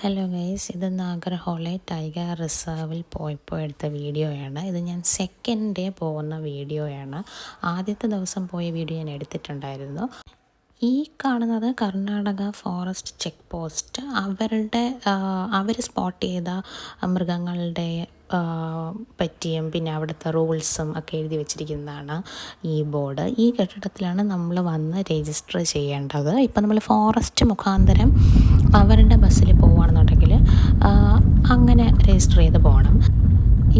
Hello guys ഇത് Nagarhole tiger റിസർവിൽ പോയപ്പോൾ എടുത്ത വീഡിയോയാണ്. ഇത് ഞാൻ സെക്കൻഡ് ഡേ പോകുന്ന വീഡിയോയാണ്. ആദ്യത്തെ ദിവസം പോയ വീഡിയോ ഞാൻ എടുത്തിട്ടുണ്ടായിരുന്നു. ഈ കാണുന്നത് കർണാടക ഫോറസ്റ്റ് ചെക്ക് പോസ്റ്റ്. അവരുടെ അവർ സ്പോട്ട് ചെയ്ത മൃഗങ്ങളുടെ പറ്റിയും പിന്നെ അവിടുത്തെ റൂൾസും ഒക്കെ എഴുതി വെച്ചിരിക്കുന്നതാണ് ഈ ബോർഡ്. ഈ കെട്ടിടത്തിലാണ് നമ്മൾ വന്ന് രജിസ്റ്റർ ചെയ്യേണ്ടത്. ഇപ്പം നമ്മൾ ഫോറസ്റ്റ് മുഖാന്തരം അവരുടെ ബസ്സിൽ പോവുകയാണെന്നുണ്ടെങ്കിൽ അങ്ങനെ രജിസ്റ്റർ ചെയ്ത് പോകണം.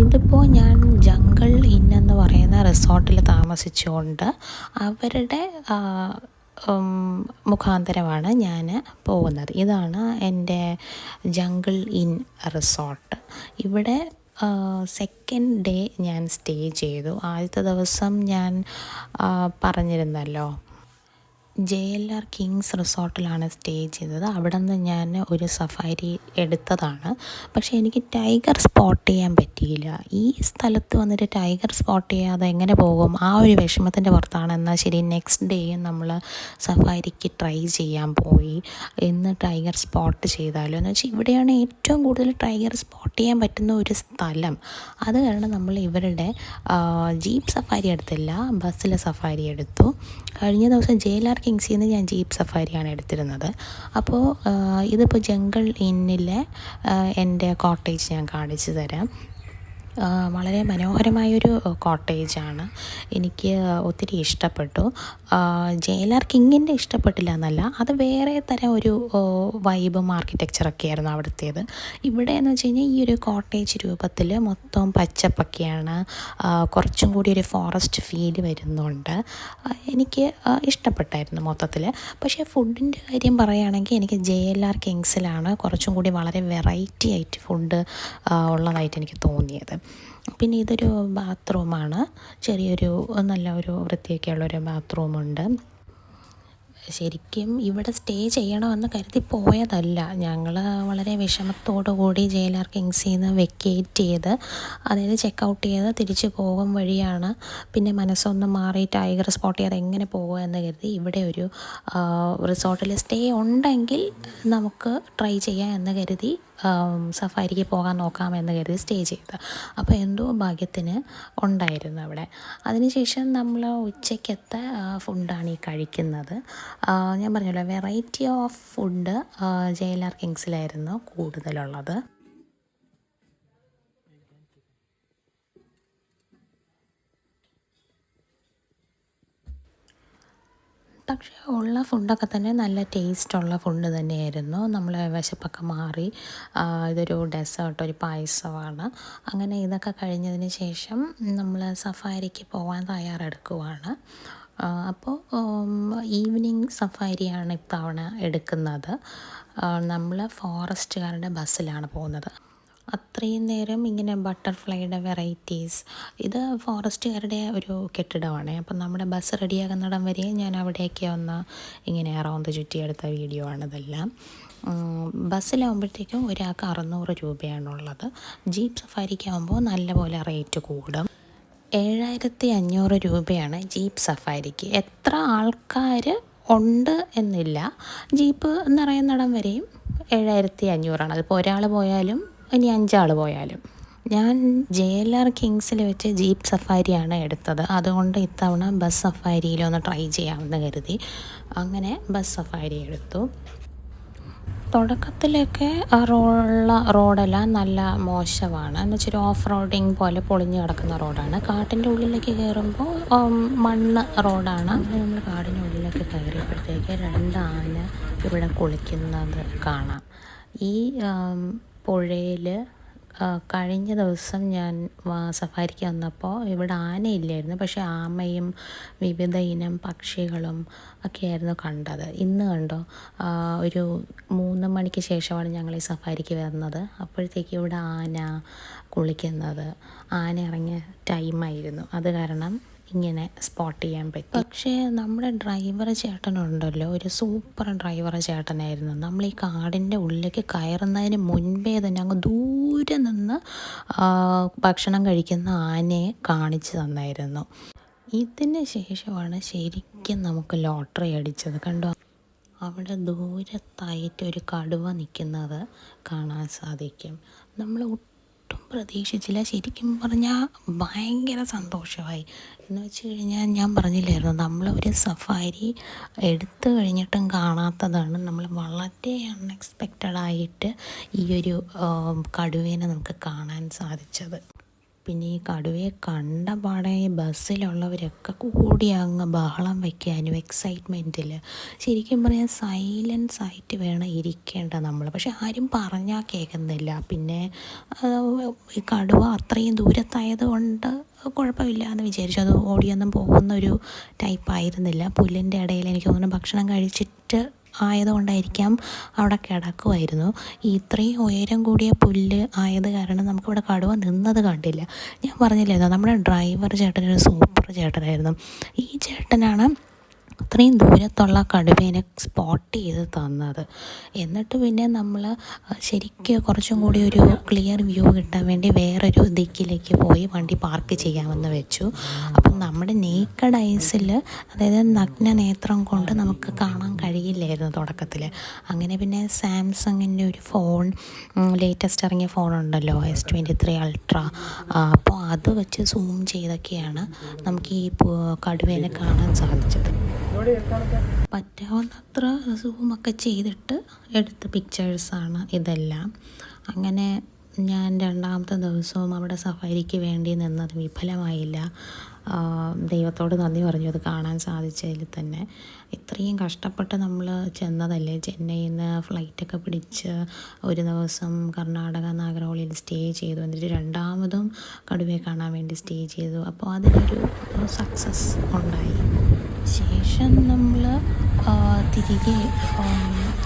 ഇതിപ്പോൾ ഞാൻ ജംഗിൾ ഇന്നെന്ന് പറയുന്ന റിസോർട്ടിൽ താമസിച്ചുകൊണ്ട് അവരുടെ മുഖാന്തരമാണ് ഞാൻ പോകുന്നത്. ഇതാണ് എന്റെ ജംഗിൾ ഇൻ റിസോർട്ട് ഇവിടെ സെക്കൻഡ് ഡേ ഞാൻ സ്റ്റേ ചെയ്തു. ആദ്യത്തെ ദിവസം ഞാൻ പറഞ്ഞിരുന്നല്ലോ ജെ എൽ ആർ കിങ്സ് റിസോർട്ടിലാണ് സ്റ്റേ ചെയ്തത്. അവിടെ നിന്ന് ഞാൻ ഒരു സഫാരി എടുത്തതാണ്. പക്ഷേ എനിക്ക് ടൈഗർ സ്പോട്ട് ചെയ്യാൻ പറ്റിയില്ല. ഈ സ്ഥലത്ത് വന്നിട്ട് ടൈഗർ സ്പോട്ട് ചെയ്യാതെ എങ്ങനെ പോകും? ആ ഒരു വിഷമത്തിന്റെ പുറത്താണ്. എന്നാൽ ശരി നെക്സ്റ്റ് ഡേയും നമ്മൾ സഫാരിക്ക് ട്രൈ ചെയ്യാൻ പോയി. എന്ന് ടൈഗർ സ്പോട്ട് ചെയ്താലോ? എന്ന് വെച്ചാൽ ഇവിടെയാണ് ഏറ്റവും കൂടുതൽ ടൈഗർ സ്പോട്ട് ചെയ്യാൻ പറ്റുന്ന ഒരു സ്ഥലം. അത് കാരണം നമ്മൾ ഇവരുടെ ജീപ്പ് സഫാരി എടുത്തില്ല. ബസ്സിലെ സഫാരി എടുത്തു. കഴിഞ്ഞ ദിവസം ജെ എൽ ആർ കിങ്സിൽ നിന്ന് ഞാൻ ജീപ്പ് സഫാരിയാണ് എടുത്തിരുന്നത്. അപ്പോൾ ഇതിപ്പോൾ ജംഗിൾ ഇന്നിലെ എന്റെ കോട്ടേജ് ഞാൻ കാണിച്ചു തരാം. വളരെ മനോഹരമായൊരു കോട്ടേജാണ്. എനിക്ക് ഒത്തിരി ഇഷ്ടപ്പെട്ടു. ജയലാർ കിങ്ങിന്റെ ഇഷ്ടപ്പെട്ടില്ല എന്നല്ല അത് വേറെ തരം ഒരു വൈബ് ആർക്കിടെക്ചറൊക്കെ ആയിരുന്നു അവിടുത്തേത്. ഇവിടെ എന്ന് വെച്ച് കഴിഞ്ഞാൽ ഈ ഒരു കോട്ടേജ് രൂപത്തിൽ മൊത്തം പച്ചപ്പൊക്കെയാണ് കുറച്ചും കൂടി ഒരു ഫോറസ്റ്റ് ഫീൽ വരുന്നുണ്ട്. എനിക്ക് ഇഷ്ടപ്പെട്ടായിരുന്നു മൊത്തത്തിൽ പക്ഷേ ഫുഡിന്റെ കാര്യം പറയുകയാണെങ്കിൽ എനിക്ക് ജെ എൽ ആർ കിങ്സിലാണ് കുറച്ചും കൂടി വളരെ വെറൈറ്റി ആയിട്ട് ഫുഡ് ഉള്ളതായിട്ട് എനിക്ക് തോന്നിയത്. പിന്നെ ഇതൊരു ബാത്റൂമാണ്. ചെറിയൊരു നല്ല ഒരു വൃത്തിയൊക്കെയുള്ളൊരു ബാത്റൂമുണ്ട്. ശരിക്കും ഇവിടെ സ്റ്റേ ചെയ്യണമെന്ന് കരുതി പോയതല്ല. ഞങ്ങൾ വളരെ വിഷമത്തോടു കൂടി ജയിലാർ കിങ്സിൽ നിന്ന് വെക്കേറ്റ് ചെയ്ത് അതായത് ചെക്ക് ഔട്ട് ചെയ്ത് തിരിച്ച് പോകും വഴിയാണ്. പിന്നെ മനസ്സൊന്ന് മാറി ടൈഗർ സ്പോട്ട് ചെയ്ത് എങ്ങനെ പോകുക എന്ന് കരുതി ഇവിടെ ഒരു റിസോർട്ടിൽ സ്റ്റേ ഉണ്ടെങ്കിൽ നമുക്ക് ട്രൈ ചെയ്യാം എന്ന് കരുതി സഫാരിക്ക് പോകാൻ നോക്കാമെന്ന് കരുതി സ്റ്റേ ചെയ്ത്. അപ്പോൾ എന്തോ ഭാഗ്യത്തിന് ഉണ്ടായിരുന്നു അവിടെ. അതിനുശേഷം നമ്മൾ ഉച്ചയ്ക്കത്തെ ഫുഡാണ് ഈ കഴിക്കുന്നത്. ഞാൻ പറഞ്ഞല്ലോ വെറൈറ്റി ഓഫ് ഫുഡ് ജെ കിങ്സിലായിരുന്നു കൂടുതലുള്ളത്. പക്ഷേ ഉള്ള ഫുഡൊക്കെ തന്നെ നല്ല ടേസ്റ്റുള്ള ഫുഡ് തന്നെയായിരുന്നു. നമ്മൾ വിശപ്പൊക്കെ മാറി ഇതൊരു ഡെസേർട്ട് ഒരു പായസമാണ്. അങ്ങനെ ഇതൊക്കെ കഴിഞ്ഞതിന് ശേഷം നമ്മൾ സഫാരിക്ക് പോകാൻ തയ്യാറെടുക്കുവാണ്. അപ്പോൾ ഈവനിങ് സഫാരിയാണ് ഇത്തവണ എടുക്കുന്നത്. നമ്മൾ ഫോറസ്റ്റുകാരുടെ ബസ്സിലാണ് പോകുന്നത്. അത്രയും നേരം ഇങ്ങനെ ബട്ടർഫ്ലൈയുടെ വെറൈറ്റീസ്. ഇത് ഫോറസ്റ്റുകാരുടെ ഒരു കെട്ടിടമാണ്. അപ്പം നമ്മുടെ ബസ് റെഡിയാകുന്നിടം വരെ ഞാൻ അവിടെയൊക്കെ ഒന്ന് ഇങ്ങനെ റൗണ്ട് ചുറ്റിയെടുത്ത വീഡിയോ ആണ് ഇതെല്ലാം. ഉം, ബസ്സിലാവുമ്പോഴത്തേക്കും ഒരാൾക്ക് അറുന്നൂറ് രൂപയാണുള്ളത്. ജീപ്പ് സഫാരിക്കാവുമ്പോൾ നല്ലപോലെ റേറ്റ് കൂടും. ഏഴായിരത്തി അഞ്ഞൂറ് രൂപയാണ് ജീപ്പ് സഫാരിക്ക്. എത്ര ആൾക്കാർ ഉണ്ട് എന്നില്ല. ജീപ്പ് നിറയുന്നിടം വരെയും ഏഴായിരത്തി അഞ്ഞൂറാണ് അതിപ്പോൾ ഒരാൾ പോയാലും ഇനി അഞ്ചാൾ പോയാലും. ഞാൻ ജെ എൽ ആർ കിങ്സിൽ വെച്ച് ജീപ്പ് സഫാരിയാണ് എടുത്തത്. അതുകൊണ്ട് ഇത്തവണ ബസ് സഫാരിയിലൊന്ന് ട്രൈ ചെയ്യാമെന്ന് കരുതി. അങ്ങനെ ബസ് സഫാരി എടുത്തു. തുടക്കത്തിലൊക്കെ റോഡുള്ള റോഡെല്ലാം നല്ല മോശമാണ്. എന്ന് വെച്ചാൽ ഓഫ് റോഡിങ് പോലെ പൊളിഞ്ഞു കിടക്കുന്ന റോഡാണ്. കാട്ടിന്റെ ഉള്ളിലേക്ക് കയറുമ്പോൾ മണ്ണ് റോഡാണ്. നമ്മൾ കാടിന്റെ ഉള്ളിലേക്ക് കയറിയപ്പോഴത്തേക്ക് രണ്ട് ആന ഇവിടെ കുളിക്കുന്നത് കാണാം. ഈ പുഴയിൽ കഴിഞ്ഞ ദിവസം ഞാൻ സഫാരിക്ക് വന്നപ്പോൾ ഇവിടെ ആനയില്ലായിരുന്നു. പക്ഷേ ആമയും വിവിധ ഇനം പക്ഷികളും ഒക്കെയായിരുന്നു കണ്ടത്. ഇന്ന് കണ്ടോ? ഒരു മൂന്ന് മണിക്ക് ശേഷമാണ് ഞങ്ങൾ ഈ സഫാരിക്ക് വരുന്നത് അപ്പോഴത്തേക്ക് ഇവിടെ ആന കുളിക്കുന്നത്. ആന ഇറങ്ങിയ ടൈമായിരുന്നു. അത് കാരണം ഇങ്ങനെ സ്പോട്ട് ചെയ്യാൻ പറ്റും. പക്ഷേ നമ്മുടെ ഡ്രൈവർ ചേട്ടനുണ്ടല്ലോ. ഒരു സൂപ്പർ ഡ്രൈവർ ചേട്ടനായിരുന്നു. നമ്മൾ ഈ കാടിന്റെ ഉള്ളിലേക്ക് കയറുന്നതിന് മുൻപേ തന്നെ അങ്ങ് ദൂരെ നിന്ന് ഭക്ഷണം കഴിക്കുന്ന ആനയെ കാണിച്ചു തന്നായിരുന്നു. ഇതിന് ശേഷമാണ് ശരിക്കും നമുക്ക് ലോട്ടറി അടിച്ചത്. കണ്ടോ? അവിടെ ദൂരത്തായിട്ട് ഒരു കടുവ നിൽക്കുന്നത് കാണാൻ സാധിക്കും. നമ്മൾ ഒട്ടും പ്രതീക്ഷിച്ചില്ല. ശരിക്കും പറഞ്ഞാൽ ഭയങ്കര സന്തോഷമായി. എന്ന് വെച്ച് കഴിഞ്ഞാൽ ഞാൻ പറഞ്ഞില്ലായിരുന്നു. നമ്മൾ ഒരു സഫാരി എടുത്തു കഴിഞ്ഞിട്ടും കാണാത്തതാണ്. നമ്മൾ വളരെ അൺഎക്സ്പെക്റ്റഡായിട്ട് ഈ ഒരു കടുവേനെ നമുക്ക് കാണാൻ സാധിച്ചത്. പിന്നെ ഈ കടുവയെ കണ്ട പാടെ ബസ്സിലുള്ളവരൊക്കെ കൂടി അങ്ങ് ബഹളം വയ്ക്കാനും എക്സൈറ്റ്മെന്റിൽ ശരിക്കും പറയാൻ സൈലൻസ് ആയിട്ട് വേണം ഇരിക്കേണ്ട നമ്മൾ പക്ഷെ ആരും പറഞ്ഞാൽ കേൾക്കുന്നില്ല പിന്നെ ഈ കടുവ അത്രയും ദൂരത്തായത് കൊണ്ട് കുഴപ്പമില്ല എന്ന് വിചാരിച്ചു. അത് ഓടിയൊന്നും പോകുന്ന ഒരു ടൈപ്പ് ആയിരുന്നില്ല. പുല്ലിന്റെ ഇടയിൽ എനിക്ക് തോന്നുന്നു ഭക്ഷണം കഴിച്ചിട്ട് ആയതുകൊണ്ടായിരിക്കാം അവിടെ കിടക്കുമായിരുന്നു ഇത്രയും ഉയരം കൂടിയ പുല്ല് ആയത് കാരണം നമുക്കിവിടെ കടുവ നിന്നത് കണ്ടില്ല. ഞാൻ പറഞ്ഞില്ലായിരുന്നു നമ്മുടെ ഡ്രൈവർ ചേട്ടനൊരു സൂപ്പർ ചേട്ടനായിരുന്നു. ഈ ചേട്ടനാണ് അത്രയും ദൂരത്തുള്ള കടുവേനെ സ്പോട്ട് ചെയ്ത് തന്നത്. എന്നിട്ട് പിന്നെ നമ്മൾ ശരിക്കും കുറച്ചും കൂടി ഒരു ക്ലിയർ വ്യൂ കിട്ടാൻ വേണ്ടി വേറൊരു ദിക്കിലേക്ക് പോയി വണ്ടി പാർക്ക് ചെയ്യാമെന്ന് വെച്ചു. അപ്പം നമ്മുടെ നേക്കഡ് ഐസിൽ അതായത് നഗ്ന നേത്രം കൊണ്ട് നമുക്ക് കാണാൻ കഴിയില്ലായിരുന്നു തുടക്കത്തിൽ അങ്ങനെ പിന്നെ സാംസങ്ങിന്റെ ഒരു ഫോൺ ലേറ്റസ്റ്റ് ഇറങ്ങിയ ഫോണുണ്ടല്ലോ എസ് ട്വന്റി ത്രീ അൾട്ര അപ്പോൾ അത് വെച്ച് സൂം ചെയ്തൊക്കെയാണ് നമുക്ക് ഈ കടുവേനെ കാണാൻ സാധിച്ചത്. പറ്റാവുന്നത്ര സൂമൊക്കെ ചെയ്തിട്ട് എടുത്ത പിക്ചേഴ്സാണ് ഇതെല്ലാം. അങ്ങനെ ഞാൻ രണ്ടാമത്തെ ദിവസവും അവിടെ സഫാരിക്ക് വേണ്ടി നിന്നത് വിഫലമായില്ല. ദൈവത്തോട് നന്ദി പറഞ്ഞു അത് കാണാൻ സാധിച്ചതിൽ തന്നെ. ഇത്രയും കഷ്ടപ്പെട്ട് നമ്മൾ ചെന്നതല്ലേ? ചെന്നൈയിൽ നിന്ന് ഫ്ലൈറ്റൊക്കെ പിടിച്ച് ഒരു ദിവസം കർണാടക നാഗർഹോളിൽ സ്റ്റേ ചെയ്തു. എന്നിട്ട് രണ്ടാമതും കടുവയെ കാണാൻ വേണ്ടി സ്റ്റേ ചെയ്തു. അപ്പോൾ അതിനൊരു സക്സസ് ഉണ്ടായി. ശേഷം നമ്മൾ തിരികെ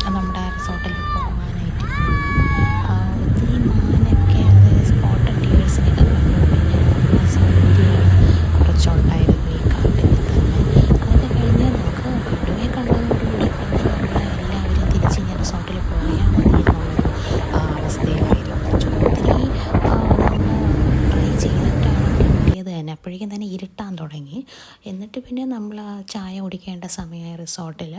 നമ്മുടെ റിസോർട്ടിൽ കുടിക്കേണ്ട സമയമായി റിസോർട്ടിൽ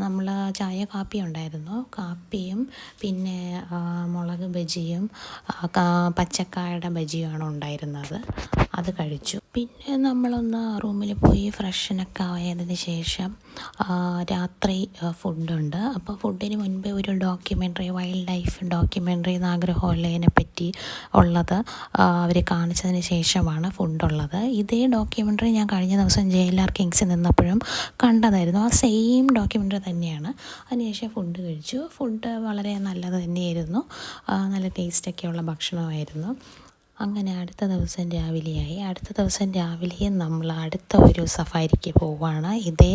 നമ്മൾ ചായ കാപ്പി ഉണ്ടായിരുന്നു. കാപ്പിയും പിന്നെ മുളക് ബജിയും പച്ചക്കായുടെ ബജിയുമാണ് ഉണ്ടായിരുന്നത്. അത് കഴിച്ചു. പിന്നെ നമ്മളൊന്ന് റൂമിൽ പോയി ഫ്രഷനൊക്കെ ആയതിന് ശേഷം രാത്രി ഫുഡുണ്ട്. അപ്പോൾ ഫുഡിന് മുൻപേ ഒരു ഡോക്യുമെന്ററി വൈൽഡ് ലൈഫ് ഡോക്യുമെന്ററി നാഗ്രഹോലയനെ പറ്റി ഉള്ളത് അവർ കാണിച്ചതിന് ശേഷമാണ് ഫുഡുള്ളത്. ഇതേ ഡോക്യുമെന്ററി ഞാൻ കഴിഞ്ഞ ദിവസം ജെ എൽ ആർ കിങ്സിൽ നിന്നപ്പോഴും കണ്ടതായിരുന്നു. ആ സെയിം ഡോക്യുമെന്ററി തന്നെയാണ്. അതിനുശേഷം ഫുഡ് കഴിച്ചു. ഫുഡ് വളരെ നല്ലത് തന്നെയായിരുന്നു. നല്ല ടേസ്റ്റൊക്കെയുള്ള ഭക്ഷണമായിരുന്നു. അങ്ങനെ അടുത്ത ദിവസം രാവിലെയായി. അടുത്ത ദിവസം രാവിലെ നമ്മൾ അടുത്ത ഒരു സഫാരിക്ക് പോവുകയാണ് ഇതേ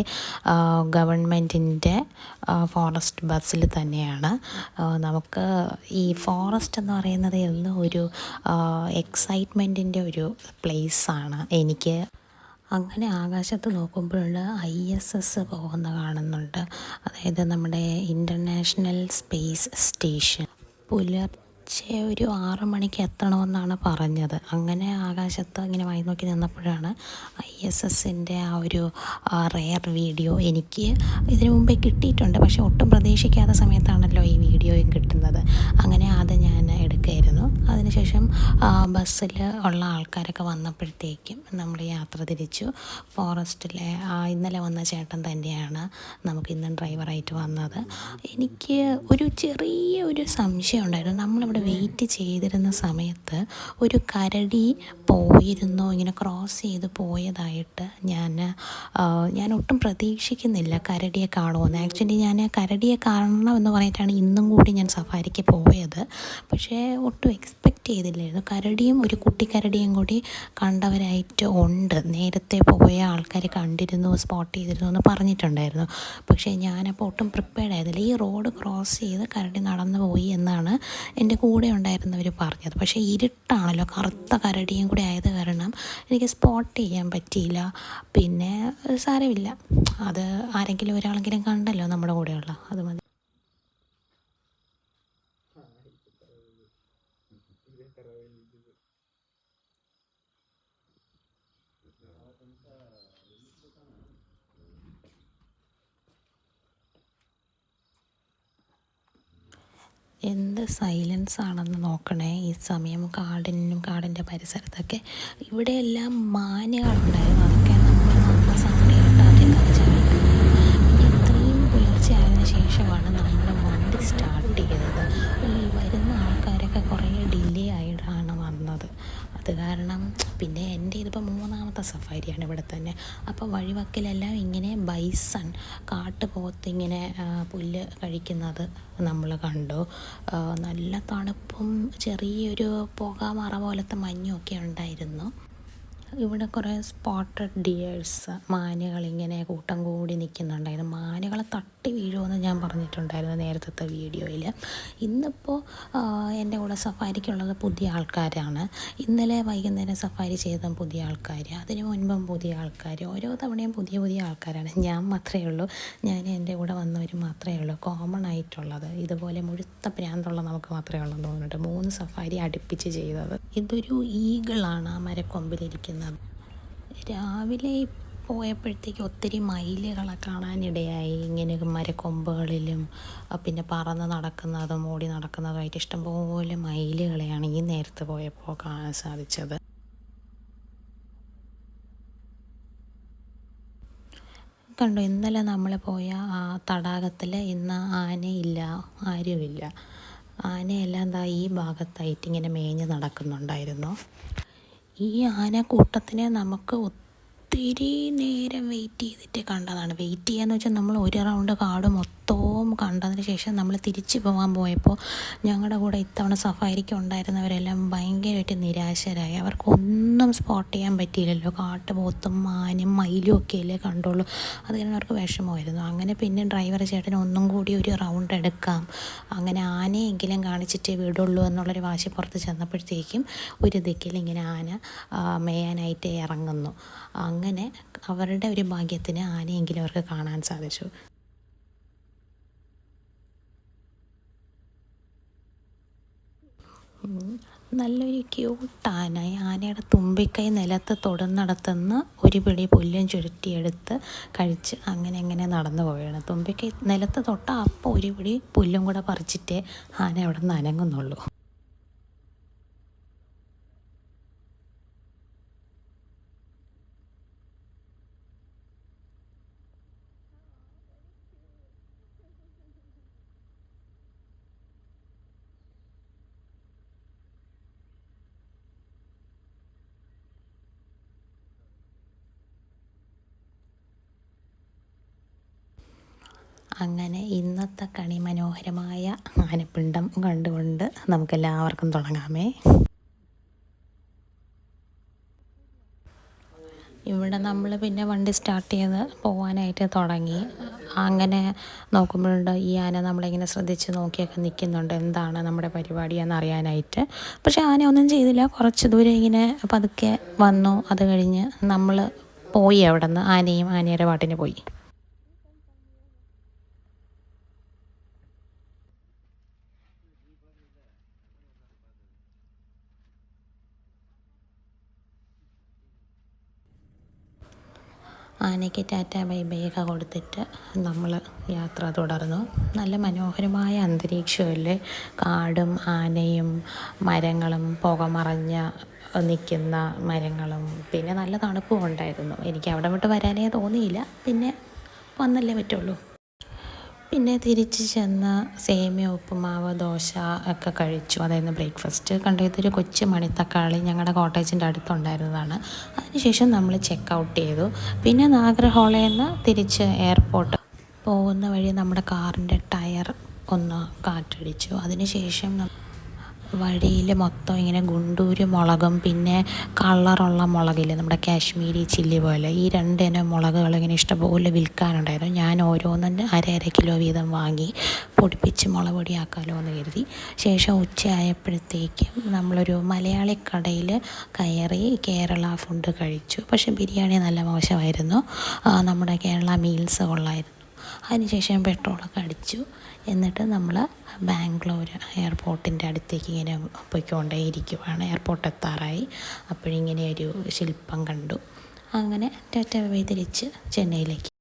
ഗവൺമെന്റിന്റെ ഫോറസ്റ്റ് ബസ്സിൽ തന്നെയാണ്. നമുക്ക് ഈ ഫോറസ്റ്റ് എന്ന് പറയുന്നത് എന്നും ഒരു എക്സൈറ്റ്മെന്റിന്റെ ഒരു പ്ലേസാണ് എനിക്ക് അങ്ങനെ ആകാശത്ത് നോക്കുമ്പോഴുള്ള ഐ എസ് എസ് പോകുന്ന കാണുന്നുണ്ട്. അതായത് നമ്മുടെ ഇന്റർനാഷണൽ സ്പേസ് സ്റ്റേഷൻ. പുലർ ഉച്ച ഒരു ആറ് മണിക്ക് എത്തണമെന്നാണ് പറഞ്ഞത്. അങ്ങനെ ആകാശത്ത് ഇങ്ങനെ വായി നോക്കി നിന്നപ്പോഴാണ് ഐ എസ് എസിന്റെ ആ ഒരു റെയർ വീഡിയോ എനിക്ക് ഇതിനു മുമ്പേ കിട്ടിയിട്ടുണ്ട്. പക്ഷെ ഒട്ടും പ്രതീക്ഷിക്കാത്ത സമയത്താണല്ലോ ഈ വീഡിയോയും കിട്ടുന്നത്. അങ്ങനെ അത് ഞാൻ എടുക്കുകയായിരുന്നു. അതിനുശേഷം ബസ്സിൽ ഉള്ള ആൾക്കാരൊക്കെ വന്നപ്പോഴത്തേക്കും നമ്മൾ യാത്ര തിരിച്ചു. ഫോറസ്റ്റിലെ ഇന്നലെ വന്ന ചേട്ടൻ തന്നെയാണ് നമുക്ക് ഇന്ന് ഡ്രൈവറായിട്ട് വന്നത്. എനിക്ക് ഒരു ചെറിയ ഒരു സംശയം ഉണ്ടായിരുന്നു. നമ്മളിവിടെ വെയിറ്റ് ചെയ്തിരുന്ന സമയത്ത് ഒരു കരടി പോയിരുന്നോ. ഇങ്ങനെ ക്രോസ് ചെയ്ത് പോയതായിട്ട് ഞാൻ ഞാൻ ഒട്ടും പ്രതീക്ഷിക്കുന്നില്ല കരടിയെ കാണുമെന്ന്. ആക്ച്വലി ഞാൻ കരടിയെ കാണണം എന്ന് പറഞ്ഞിട്ടാണ് ഇന്നും കൂടി ഞാൻ സഫാരിക്ക് പോയത്. പക്ഷേ ഒട്ടും എക്സ്പെക്റ്റ് ചെയ്തില്ലായിരുന്നു. കരടിയും ഒരു കുട്ടി കരടിയും കൂടി കണ്ടവരായിട്ട് ഉണ്ട്. നേരത്തെ പോയ ആൾക്കാർ കണ്ടിരുന്നു സ്പോട്ട് ചെയ്തിരുന്നു എന്ന് പറഞ്ഞിട്ടുണ്ടായിരുന്നു. പക്ഷേ ഞാനപ്പോൾ ഒട്ടും പ്രിപ്പയർഡ് ആയതില്ല. ഈ റോഡ് ക്രോസ് ചെയ്ത് കരടി നടന്നു പോയി എന്നാണ് എന്റെ കൂടെ ഉണ്ടായിരുന്നവർ പറഞ്ഞത്. പക്ഷേ ഇരുട്ടാണല്ലോ. കറുത്ത കരടിയും കൂടി ആയത് കാരണം എനിക്ക് സ്പോട്ട് ചെയ്യാൻ പറ്റിയില്ല. പിന്നെ സാരമില്ല. അത് ആരെങ്കിലും ഒരാളെങ്കിലും കണ്ടല്ലോ നമ്മുടെ കൂടെയുള്ള. അത് മതി. എന്ത് സൈലൻസ് ആണെന്ന് നോക്കണേ. ഈ സമയം കാടിനും കാടിന്റെ പരിസരത്തൊക്കെ ഇവിടെയെല്ലാം മാനുകളുണ്ടായിരുന്നു അതൊക്കെ നമ്മൾ നമ്മൾ സൗണ്ട് ആദ്യം ചാടിക്കുന്നത് പിന്നെ ഇത്രയും പുലർച്ചെ ആയതിനു ശേഷമാണ് നമ്മൾ വണ്ടി സ്റ്റാർട്ട് ചെയ്തത്. ഈ വരുന്ന ആൾക്കാരൊക്കെ കുറേ ഡിലേ ആയിട്ടാണ് വന്നത്. അത് കാരണം പിന്നെ എന്റെ ഇതിപ്പോൾ മൂന്നാമത്തെ സഫാരിയാണ് ഇവിടെ തന്നെ. അപ്പോൾ വഴിവക്കിലെല്ലാം ഇങ്ങനെ ബൈസൺ കാട്ടുപോത്ത് ഇങ്ങനെ പുല്ല് കഴിക്കുന്നത് നമ്മൾ കണ്ടു. നല്ല തണുപ്പും ചെറിയൊരു പുകമറ പോലത്തെ മഞ്ഞുമൊക്കെ ഉണ്ടായിരുന്നു. ഇവിടെ കുറേ സ്പോട്ടഡ് ഡിയേഴ്സ് മാനുകൾ ഇങ്ങനെ കൂട്ടം കൂടി നിൽക്കുന്നുണ്ടായിരുന്നു. മാനുകളെ തട്ടി വീഴുമെന്ന് ഞാൻ പറഞ്ഞിട്ടുണ്ടായിരുന്നു നേരത്തെ വീഡിയോയിൽ ഇന്നിപ്പോൾ എന്റെ കൂടെ സഫാരിക്കുള്ളത് പുതിയ ആൾക്കാരാണ്. ഇന്നലെ വൈകുന്നേരം സഫാരി ചെയ്ത പുതിയ ആൾക്കാർ അതിന് മുൻപും പുതിയ ആൾക്കാർ ഓരോ തവണയും പുതിയ പുതിയ ആൾക്കാരാണ്. ഞാൻ മാത്രമേ ഉള്ളൂ. ഞാൻ എന്റെ കൂടെ വന്നവർ മാത്രമേ ഉള്ളൂ. കോമൺ ആയിട്ടുള്ളത്. ഇതുപോലെ മുഴുത്ത പ്രാന്തുള്ള നമുക്ക് മാത്രമേ ഉള്ളൂ എന്ന് തോന്നുന്നുണ്ട് മൂന്ന് സഫാരി അടുപ്പിച്ച് ചെയ്തത്. ഇതൊരു ഈഗിളാണ് ആ മരക്കൊമ്പിലിരിക്കുന്നത്. രാവിലെ പോയപ്പോഴത്തേക്ക് ഒത്തിരി മയിലുകളെ കാണാനിടയായി. ഇങ്ങനെ മരക്കൊമ്പുകളിലും പിന്നെ പറന്ന് നടക്കുന്നതും ഓടി നടക്കുന്നതുമായിട്ട് ഇഷ്ടംപോലെ മയിലുകളെയാണ് ഈ നേരത്ത് പോയപ്പോൾ കാണാൻ സാധിച്ചത്. കണ്ടു ഇന്നലെ നമ്മൾ പോയ ആ തടാകത്തിൽ ഇന്ന് ആനയില്ല ആരുമില്ല. ആനയെല്ലാം ദാ ഈ ഭാഗത്തായിട്ട് ഇങ്ങനെ മേഞ്ഞ് നടക്കുന്നുണ്ടായിരുന്നു. ഈ ആനക്കൂട്ടത്തിനെ നമുക്ക് ഒത്തിരി നേരം വെയിറ്റ് ചെയ്തിട്ട് കണ്ടതാണ്. വെയിറ്റ് ചെയ്യാന്ന് വെച്ചാൽ നമ്മൾ ഒരു റൗണ്ട് കാട് മൊത്തവും കണ്ടതിന് ശേഷം നമ്മൾ തിരിച്ചു പോകാൻ പോയപ്പോൾ ഞങ്ങളുടെ കൂടെ ഇത്തവണ സഫാരിക്ക് ഉണ്ടായിരുന്നവരെല്ലാം ഭയങ്കരമായിട്ട് നിരാശരായി. അവർക്കൊന്നും സ്പോട്ട് ചെയ്യാൻ പറ്റിയില്ലല്ലോ. കാട്ടുപോത്തും മാനും മയിലും ഒക്കെ അല്ലേ കണ്ടുള്ളൂ. അത് കാരണം അവർക്ക് വിഷമമായിരുന്നു. അങ്ങനെ പിന്നെ ഡ്രൈവർ ചേട്ടൻ ഒന്നും കൂടി ഒരു റൗണ്ട് എടുക്കാം. അങ്ങനെ ആനയെങ്കിലും കാണിച്ചിട്ടേ വിടുള്ളൂ എന്നുള്ളൊരു വാശി പുറത്ത് ചെന്നപ്പോഴത്തേക്കും ഒരു ദിക്കിൽ ഇങ്ങനെ ആന മേയാനായിട്ട് ഇറങ്ങുന്നു. അങ്ങനെ അവരുടെ ഒരു ഭാഗ്യത്തിന് ആനയെങ്കിലും അവർക്ക് കാണാൻ സാധിച്ചു. നല്ലൊരു ക്യൂട്ട് ആന ആനയുടെ തുമ്പിക്കൈ നിലത്ത് തൊടുന്നിടത്തുനിന്ന് ഒരു പിടി പുല്ലും ചുരുട്ടിയെടുത്ത് കഴിച്ച് അങ്ങനെ അങ്ങനെ നടന്നു പോവുകയാണ്. തുമ്പിക്കൈ നിലത്ത് തൊട്ടാൽ അപ്പോൾ ഒരു പിടി പുല്ലും കൂടെ പറിച്ചിട്ടേ ആന അവിടെ നിന്ന് അനങ്ങുന്നുള്ളൂ അങ്ങനെ ഇന്നത്തെ കണി മനോഹരമായ ആനപ്പിണ്ടം കണ്ടുകൊണ്ട് നമുക്കെല്ലാവർക്കും തുടങ്ങാമേ. ഇവിടെ നമ്മൾ പിന്നെ വണ്ടി സ്റ്റാർട്ട് ചെയ്ത് പോകാനായിട്ട് തുടങ്ങി. അങ്ങനെ നോക്കുമ്പോഴുണ്ട് ഈ ആന നമ്മളിങ്ങനെ ശ്രദ്ധിച്ച് നോക്കിയൊക്കെ നിൽക്കുന്നുണ്ട്. എന്താണ് നമ്മുടെ പരിപാടി എന്നറിയാനായിട്ട്. പക്ഷേ ആന ഒന്നും ചെയ്തില്ല. കുറച്ച് ദൂരം ഇങ്ങനെ പതുക്കെ വന്നു. അത് കഴിഞ്ഞ് നമ്മൾ പോയി അവിടെ നിന്ന് ആനയും ആനയുടെ പാട്ടിന് പോയി. ആനയ്ക്ക് ടാറ്റ ബൈ ബൈ ഒക്കെ കൊടുത്തിട്ട് നമ്മൾ യാത്ര തുടർന്നു. നല്ല മനോഹരമായ അന്തരീക്ഷമല്ലേ? കാടും ആനയും മരങ്ങളും പുകമറഞ്ഞ നിൽക്കുന്ന മരങ്ങളും. പിന്നെ നല്ല തണുപ്പും ഉണ്ടായിരുന്നു. എനിക്ക് അവിടെ വിട്ട് വരാനേ തോന്നിയില്ല. പിന്നെ വന്നല്ലേ പറ്റുള്ളൂ. പിന്നെ തിരിച്ച് ചെന്ന് സേമിയ ഉപ്പുമാവ് ദോശ ഒക്കെ കഴിച്ചു. അതായിരുന്നു ബ്രേക്ക്ഫാസ്റ്റ് കണ്ടു ഇതൊരു കൊച്ചു മണിത്തക്കാളി ഞങ്ങളുടെ കോട്ടേജിന്റെ അടുത്തുണ്ടായിരുന്നതാണ്. അതിനുശേഷം നമ്മൾ ചെക്ക് ഔട്ട് ചെയ്തു. പിന്നെ നാഗർഹോളയിൽ നിന്ന് തിരിച്ച് എയർപോർട്ട് പോകുന്ന വഴി നമ്മുടെ കാറിന്റെ ടയർ ഒന്ന് കാറ്റടിച്ചു. അതിനുശേഷം വഴിയിൽ മൊത്തം ഇങ്ങനെ ഗുണ്ടൂര് മുളകും പിന്നെ കളറുള്ള മുളകില്ലേ നമ്മുടെ കാശ്മീരി ചില്ലി പോലെ. ഈ രണ്ട് രണ്ടിനം മുളകുകൾ ഇങ്ങനെ ഇഷ്ടംപോലെ വിൽക്കാനുണ്ടായിരുന്നു. ഞാൻ ഓരോന്നും അര അര കിലോ വീതം വാങ്ങി പൊടിപ്പിച്ച് മുളക് പൊടിയാക്കാമല്ലോ എന്ന് കരുതി. ശേഷം ഉച്ചയായപ്പോഴത്തേക്കും നമ്മളൊരു മലയാളി കടയിൽ കയറി കേരള ഫുഡ് കഴിച്ചു. പക്ഷെ ബിരിയാണി നല്ല മോശമായിരുന്നു. നമ്മുടെ കേരള മീൽസ് കൊള്ളായിരുന്നു. അതിനുശേഷം പെട്രോളൊക്കെ അടിച്ചു. എന്നിട്ട് നമ്മൾ ബാംഗ്ലൂർ എയർപോർട്ടിന്റെ അടുത്തേക്ക് ഇങ്ങനെ പോയിക്കൊണ്ടേ ഇരിക്കുവാണ് എയർപോർട്ട് എത്താറായി. അപ്പോഴിങ്ങനെ ഒരു ശില്പം കണ്ടു. അങ്ങനെ ടാറ്റ ബൈ തിരിച്ച് ചെന്നൈയിലേക്ക്.